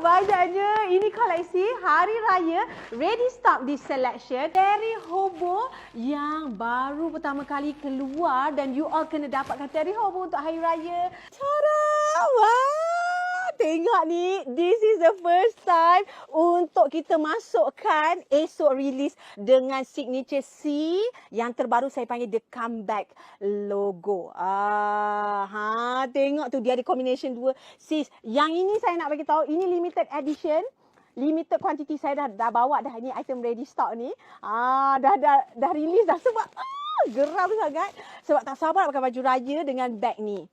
banyaknya ini koleksi Hari Raya Ready Stock di Selection Terry Hobo yang baru pertama kali keluar dan you all kena dapatkan Terry Hobo untuk Hari Raya. Tada! Wah! Tengok ni, this is the first time untuk kita masukkan esok release dengan signature C yang terbaru saya panggil the comeback logo. Ah, tengok tu dia ada combination dua. Sis, yang ini saya nak bagi tahu, ini limited edition limited quantity saya dah dah bawa dah ni item ready stock ni. Ah dah dah dah release dah sebab ah, geram sangat sebab tak sabar nak pakai baju raya dengan bag ni.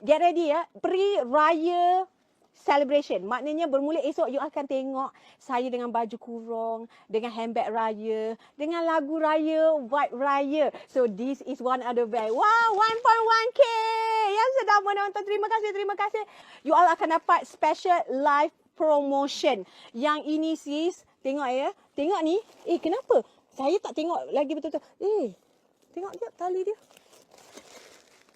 Get ready ya. Pre raya celebration. Maknanya bermula esok you akan tengok saya dengan baju kurung, dengan handbag raya, dengan lagu raya, vibe raya. So this is one of the. Wow, 1.1k. Yang sedang menonton terima kasih, terima kasih. You all akan dapat special live promotion. Yang ini sis, tengok ya. Tengok ni. Eh kenapa? Saya tak tengok lagi betul-betul. Eh, tengok je tali dia.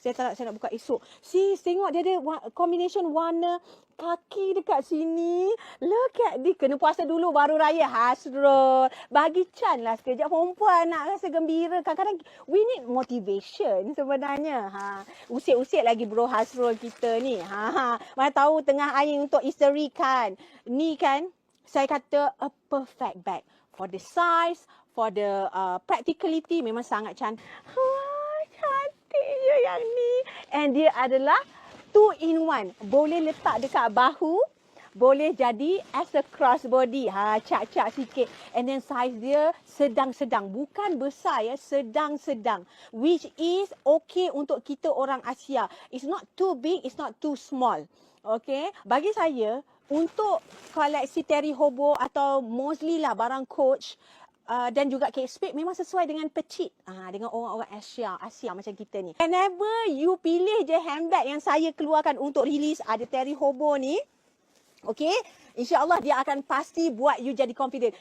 Saya tak nak, saya nak buka esok. Sis, tengok dia ada combination warna kaki dekat sini. Look at this. Kena puasa dulu baru raya. Hasrul. Bagi Chan lah sekejap. Perempuan nak rasa gembira. Kadang-kadang we need motivation sebenarnya. Ha. Usik-usik lagi bro Hasrul kita ni. Ha, ha. Mana tahu tengah air untuk isteri kan. Ni kan, saya kata a perfect bag. For the size, for the uh, practicality memang sangat cantik. Ha, cantiknya yang ni. And dia adalah two in one. Boleh letak dekat bahu. Boleh jadi as a crossbody. Ha, cak-cak sikit. And then size dia sedang-sedang. Bukan besar ya, sedang-sedang. Which is okay untuk kita orang Asia. It's not too big, it's not too small. Okay, bagi saya untuk koleksi Terry Hobo atau mostly lah barang Coach uh, dan juga Kate Spade memang sesuai dengan petite. Ah, dengan orang-orang Asia, Asia macam kita ni. Whenever you pilih je handbag yang saya keluarkan untuk release ada Terry Hobo ni, Okay, insyaAllah dia akan pasti buat you jadi confident.